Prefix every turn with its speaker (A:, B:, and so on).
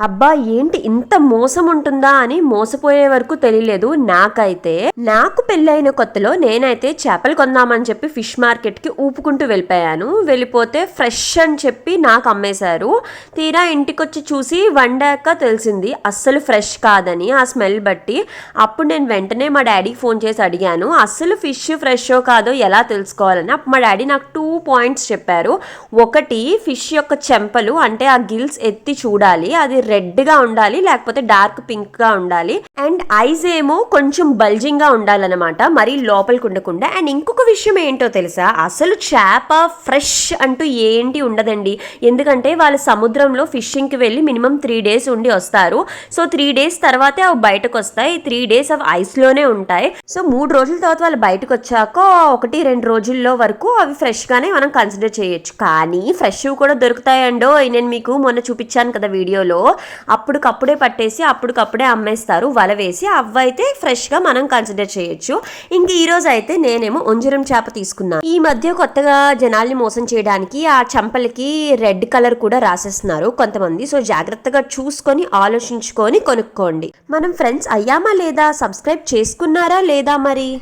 A: అబ్బా ఏంటి ఇంత మోసం ఉంటుందా అని మోసపోయే వరకు తెలియలేదు నాకైతే నాకు పెళ్ళైన కొత్తలో నేనైతే చేపలు కొందామని చెప్పి ఫిష్ మార్కెట్కి ఊపుకుంటూ వెళ్ళిపోయాను. వెళ్ళిపోతే ఫ్రెష్ అని చెప్పి నాకు అమ్మేశారు. తీరా ఇంటికొచ్చి చూసి వండాక తెలిసింది అస్సలు ఫ్రెష్ కాదని ఆ స్మెల్ బట్టి. అప్పుడు నేను వెంటనే మా డాడీకి ఫోన్ చేసి అడిగాను అస్సలు ఫిష్ ఫ్రెషో కాదో ఎలా తెలుసుకోవాలని. అప్పుడు మా డాడీ నాకు టూ పాయింట్స్ చెప్పారు. ఒకటి ఫిష్ యొక్క చెంపలు అంటే ఆ గిల్స్ ఎత్తి చూడాలి. అది రెడ్గా ఉండాలి లేకపోతే డార్క్ పింక్గా ఉండాలి. అండ్ ఐజ్ ఏమో కొంచెం బల్జింగ్గా ఉండాలన్నమాట మరీ లోపలికి ఉండకుండా. అండ్ ఇంకొక విషయం ఏంటో తెలుసా? అసలు చేప ఫ్రెష్ అంటూ ఏంటి ఉండదండి. ఎందుకంటే వాళ్ళు సముద్రంలో ఫిషింగ్కి వెళ్ళి మినిమం త్రీ డేస్ ఉండి వస్తారు. సో త్రీ డేస్ తర్వాతే అవి బయటకు వస్తాయి. త్రీ డేస్ అవి ఐస్లోనే ఉంటాయి. సో మూడు రోజుల తర్వాత వాళ్ళు బయటకు వచ్చాక ఒకటి రెండు రోజుల్లో వరకు అవి ఫ్రెష్గానే మనం కన్సిడర్ చేయొచ్చు. కానీ ఫ్రెష్ కూడా దొరుకుతాయండో? నేను మీకు మొన్న చూపించాను కదా వీడియోలో. అప్పటికప్పుడే పట్టేసి అప్పటికప్పుడే అమ్మేస్తారు. వల వేసి అవైతే ఫ్రెష్గా మనం కన్సిడర్ చేయొచ్చు. ఇంక ఈరోజు అయితే నేనేమో ఉంజరం చేప తీసుకున్నాను ఈ మధ్య కొత్తగా జనాల్ని మోసం చేయడానికి ఆ చంపలకి రెడ్ కలర్ కూడా రాసేస్తున్నారు కొంతమంది. సో జాగ్రత్తగా చూసుకొని ఆలోచించుకొని కొనుక్కోండి. మనం ఫ్రెండ్స్ అయ్యామా లేదా? సబ్స్క్రైబ్ చేసుకున్నారా లేదా మరి?